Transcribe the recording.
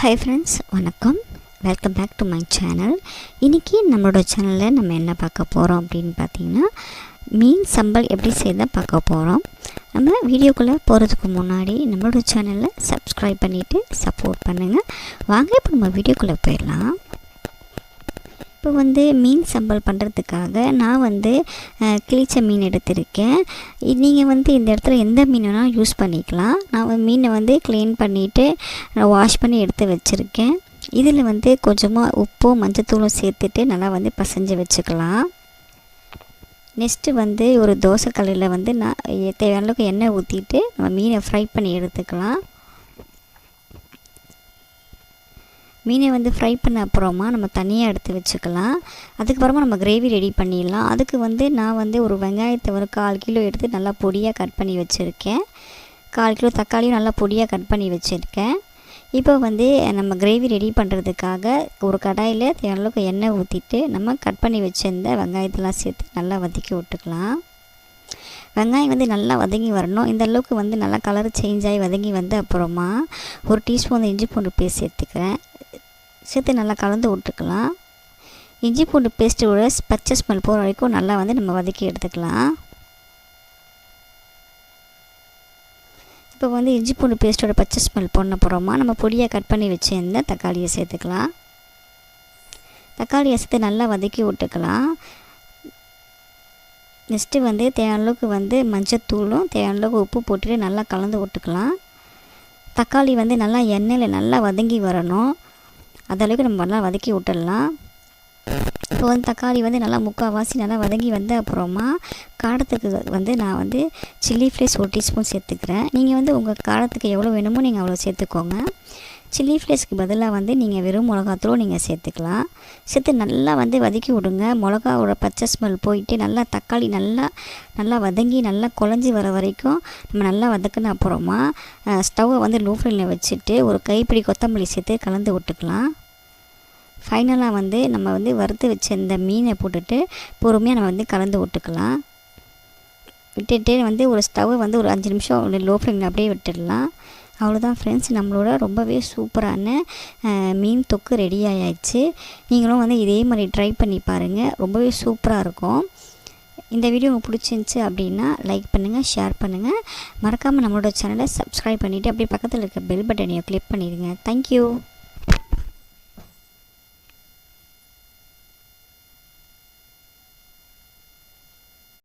Hi friends வணக்கம். Welcome back to my channel இன்றைக்கி நம்மளோட சேனலில் நம்ம என்ன பார்க்க போகிறோம் அப்படின்னு பார்த்தீங்கன்னா மீன் சம்பல் எப்படி செய்தால் பார்க்க போகிறோம் நம்ம வீடியோக்குள்ளே போகிறதுக்கு முன்னாடி நம்மளோட சேனலை சப்ஸ்கிரைப் பண்ணிவிட்டு சப்போர்ட் பண்ணுங்கள் வாங்க இப்போ நம்ம வீடியோக்குள்ளே போயிடலாம். இப்போ வந்து மீன் சம்பல் பண்ணுறதுக்காக நான் வந்து கிழிச்ச மீன் எடுத்திருக்கேன். நீங்கள் வந்து இந்த இடத்துல எந்த மீன் வேணாலும் யூஸ் பண்ணிக்கலாம். நான் வந்து மீனை வந்து க்ளீன் பண்ணிவிட்டு வாஷ் பண்ணி எடுத்து வச்சுருக்கேன். இதில் வந்து கொஞ்சமாக உப்பும் மஞ்சத்தூளும் சேர்த்துட்டு நல்லா வந்து பசைஞ்சு வச்சுக்கலாம். நெக்ஸ்ட்டு வந்து ஒரு தோசை கல்லில் வந்து நான் தேவையான அளவுக்கு எண்ணெய் ஊற்றிட்டு நம்ம மீனை ஃப்ரை பண்ணி எடுத்துக்கலாம். மீனை வந்து ஃப்ரை பண்ண அப்புறமா நம்ம தனியாக எடுத்து வச்சுக்கலாம். அதுக்கப்புறமா நம்ம கிரேவி ரெடி பண்ணிடலாம். அதுக்கு வந்து நான் வந்து ஒரு வெங்காயத்தை ஒரு கால் கிலோ எடுத்து நல்லா பொடியாக கட் பண்ணி வச்சுருக்கேன். கால் கிலோ தக்காளியும் நல்லா பொடியாக கட் பண்ணி வச்சுருக்கேன். இப்போ வந்து நம்ம கிரேவி ரெடி பண்ணுறதுக்காக ஒரு கடாயில் தேவையளவுக்கு எண்ணெய் ஊற்றிட்டு நம்ம கட் பண்ணி வச்சுருந்த வெங்காயத்தெல்லாம் சேர்த்து நல்லா வதக்கி விட்டுக்கலாம். வெங்காயம் வந்து நல்லா வதங்கி வரணும். இந்த அளவுக்கு வந்து நல்லா கலர் சேஞ்ச் ஆகி வதங்கி வந்த அப்புறமா ஒரு டீஸ்பூன் இஞ்சி பூண்டு பேஸ்ட் சேர்த்துக்கிறேன். சேர்த்து நல்லா கலந்து விட்டுக்கலாம். இஞ்சி பூண்டு பேஸ்ட்டோட பச்சை ஸ்மெல் போகிற வரைக்கும் நல்லா வந்து நம்ம வதக்கி எடுத்துக்கலாம். இப்போ வந்து இஞ்சி பூண்டு பேஸ்ட்டோட பச்சை ஸ்மெல் போன அப்புறமா நம்ம பொடியாக கட் பண்ணி வச்சுருந்த தக்காளியை சேர்த்துக்கலாம். தக்காளியை சேர்த்து நல்லா வதக்கி விட்டுக்கலாம். நெக்ஸ்ட்டு வந்து தேவையான அளவுக்கு வந்து மஞ்சத்தூளும் தேவையான அளவுக்கு உப்பு போட்டுட்டு நல்லா கலந்து விட்டுக்கலாம். தக்காளி வந்து நல்லா எண்ணெயில் நல்லா வதங்கி வரணும். அந்தளவுக்கு நம்ம நல்லா வதக்கி விட்டுடலாம். இப்போ வந்து தக்காளி வந்து நல்லா முக்கால்வாசி நல்லா வதங்கி வந்த அப்புறமா காரத்துக்கு வந்து நான் வந்து சில்லி ஃப்ளேஸ் ஒரு டீஸ்பூன் சேர்த்துக்கிறேன். நீங்கள் வந்து உங்கள் காரத்துக்கு எவ்வளோ வேணுமோ நீங்கள் அவ்வளோ சேர்த்துக்கோங்க. சில்லி ஃப்ளேஸ்க்கு பதிலாக வந்து நீங்கள் வெறும் மிளகாத்தூளும் நீங்கள் சேர்த்துக்கலாம். சேர்த்து நல்லா வந்து வதக்கி விடுங்க. மிளகாவோட பச்சை ஸ்மெல் போயிட்டு நல்லா தக்காளி நல்லா நல்லா வதங்கி நல்லா குழஞ்சி வர வரைக்கும் நம்ம நல்லா வதக்கின அப்புறமா ஸ்டவ்வை வந்து லோ ஃப்ளேமில் வச்சுட்டு ஒரு கைப்பிடி கொத்தமல்லி சேர்த்து கலந்து விட்டுக்கலாம். ஃபைனலாக வந்து நம்ம வந்து வறுத்து வச்ச இந்த மீனை போட்டுட்டு பொறுமையாக நம்ம வந்து கலந்து விட்டுக்கலாம். விட்டுட்டு வந்து ஒரு ஸ்டவ் வந்து ஒரு அஞ்சு நிமிஷம் லோ ஃப்ளேமில் அப்படியே விட்டுடலாம். அவ்வளோதான் ஃப்ரெண்ட்ஸ் நம்மளோட ரொம்பவே சூப்பரான மீன் தொக்கு ரெடி ஆயாச்சு. நீங்களும் வந்து இதே மாதிரி ட்ரை பண்ணி பாருங்கள் ரொம்பவே சூப்பராக இருக்கும். இந்த வீடியோ உங்களுக்கு பிடிச்சிருந்துச்சி அப்படின்னா லைக் பண்ணுங்கள் ஷேர் பண்ணுங்கள் மறக்காமல் நம்மளோட சேனலை சப்ஸ்கிரைப் பண்ணிவிட்டு அப்படியே பக்கத்தில் இருக்க பெல் பட்டனையை கிளிக் பண்ணிடுங்க. Thank you